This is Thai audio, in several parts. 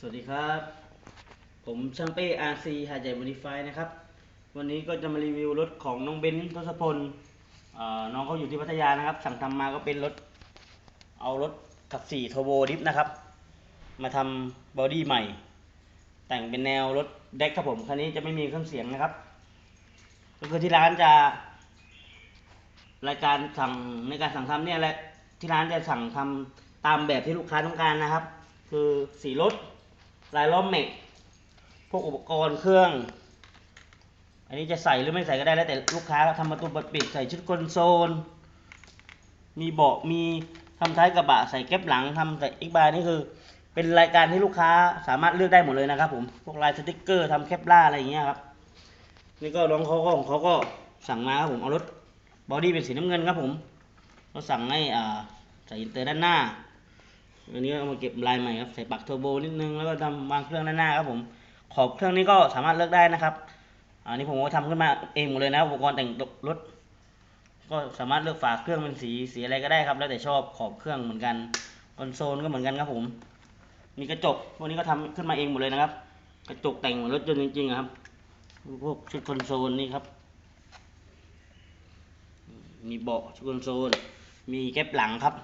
สวัสดีครับ ผมช่างเป้ RC หาดใหญ่บริฟายนะครับ วันนี้ก็จะมารีวิวรถของน้องเบนซ์ทศพลน้องเขาอยู่ที่พัทยานะครับ สั่งทำมาก็เป็นรถ เอารถขับสี่ทโบดิฟนะครับ มาทำบอดี้ใหม่ แต่งเป็นแนวรถเด็กครับผม คันนี้จะไม่มีเครื่องเสียงนะครับ ก็คือที่ร้านจะ รายการสั่งในการสั่งทำเนี่ยแหละที่ร้านจะสั่งทำตามแบบที่ลูกค้าต้องการนะครับ คือสีรถ ลายล้อมเมกพวกอุปกรณ์เครื่อง อันนี้จะใส่หรือไม่ใส่ก็ได้แล้วแต่ลูกค้าทำประตูปิดปิดใส่ชุดคอนโซล มีเบาะมีทำท้ายกระบะใส่แก๊ปหลังทำใส่อีกบาร์นี่คือ เป็นรายการที่ลูกค้าสามารถเลือกได้หมดเลยนะครับผมพวกลายสติกเกอร์ทำแคปล่าอะไรอย่างเงี้ยครับนี่ก็น้องเขาก็ของเขาก็สั่งมาครับผมเอารถบอดี้เป็นสีน้ำเงินครับผมเขาสั่งให้อ่าใส่อินเตอร์ด้านหน้า อันนี้เอามาเก็บลายใหม่ครับใส่ปักเทอร์โบนิดนึงแล้วก็ทำวางเครื่องด้านหน้าครับผมขอบเครื่องนี้ก็สามารถเลือกได้นะครับ อันนี้ผมก็ทำขึ้นมาเองหมดเลยนะอุปกรณ์แต่งรถ ก็สามารถเลือกฝาเครื่องเป็นสีสีอะไรก็ได้ครับ แล้วแต่ชอบขอบเครื่องเหมือนกันคอนโซลก็เหมือนกันครับผม มีกระจกพวกนี้ก็ทำขึ้นมาเองหมดเลยนะครับ กระจกแต่งเหมือนรถยนต์จริงๆครับพวกชุดคอนโซลนี่ครับ มีเบาะชุดคอนโซล มีแก๊ปหลังครับ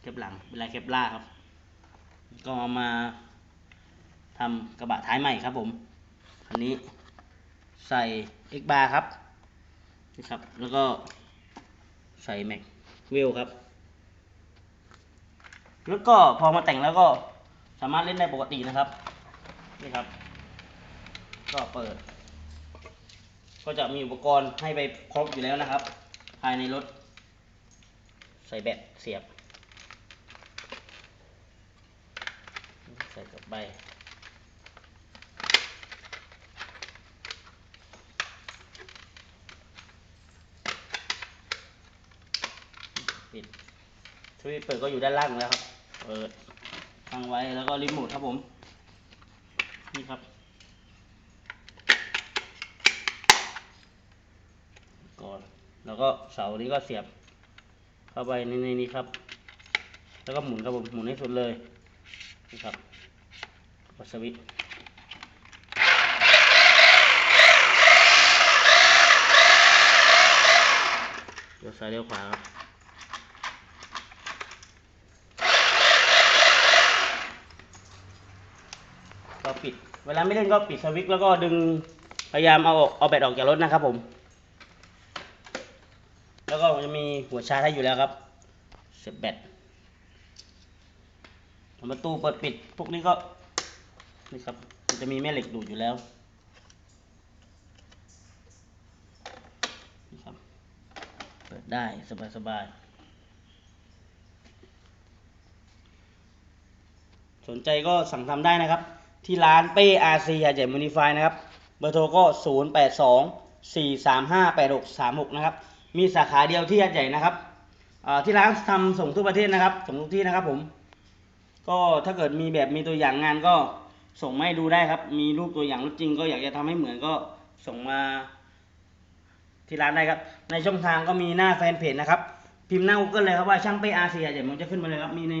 แก๊ปหลังเป็นลายแก๊ปล่าครับ ก็ามาทำกระบะท้ายใหม่ครับผมอันนี้ใส่ X bar ครับนี่ครับ แล้วก็ใส่แม็กเวลครับ แล้วก็พอมาแต่งแล้วก็สามารถเล่นได้ปกตินะครับนี่ครับ ก็เปิด ก็จะมีอุปกรณ์ให้ไปครบอยู่แล้วนะครับ ภายในรถ ใส่แบตเสียบ ใบไปปิดสวิตช์เปิดก็อยู่ด้านล่างแล้วครับ เปิดตั้งไว้แล้วก็รีโมทครับผม นี่ครับ ก่อน แล้วก็เสานี้ก็เสียบ เข้าไปในนี้ครับ แล้วก็หมุนครับผม หมุนให้สุดเลย นี่ครับ กดสวิตช์เลี้ยวซ้ายเลี้ยวขวาครับก็ปิด เวลาไม่เล่นก็ปิดสวิตช์แล้วก็ดึงพยายามเอาออกเอาแบตออกจากรถนะครับผม แล้วก็จะมีหัวชาร์จให้อยู่แล้วครับเสียบแบตประตูเปิดปิด พวกนี้ก็ นี่ครับมันจะมีแม่เหล็กดูดอยู่แล้วนี่ครับเปิดได้สบายสบายๆสนใจก็สั่งทำได้นะครับ ที่ร้านเป้อาซีหาดใหญ่มูนิฟายนะครับ เบอร์โทรก็ 0 8 2 4 3 5 8 6 3 6 นะครับ มีสาขาเดียวที่หาดใหญ่นะครับที่ร้านทำส่งทั่วประเทศนะครับ ส่งทุกที่นะครับผม ก็ถ้าเกิดมีแบบมีตัวอย่างงานก็ ส่งมาให้ดูได้ครับ มีรูปตัวอย่างรถจริง ก็อยากจะทำให้เหมือนก็ส่งมาที่ร้านได้ครับ ในช่องทางก็มีหน้าแฟนเพจนะครับ พิมพ์หน้า Google เลยครับว่าช่างเป้อาเซียเดี๋ยวมันจะขึ้นมาเลยครับ มีใน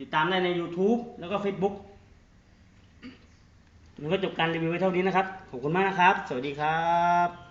ติดตามได้ใน YouTube แล้วก็ Facebook มันก็จบการรีวิวไว้เท่านี้นะครับ ขอบคุณมากนะครับ สวัสดีครับ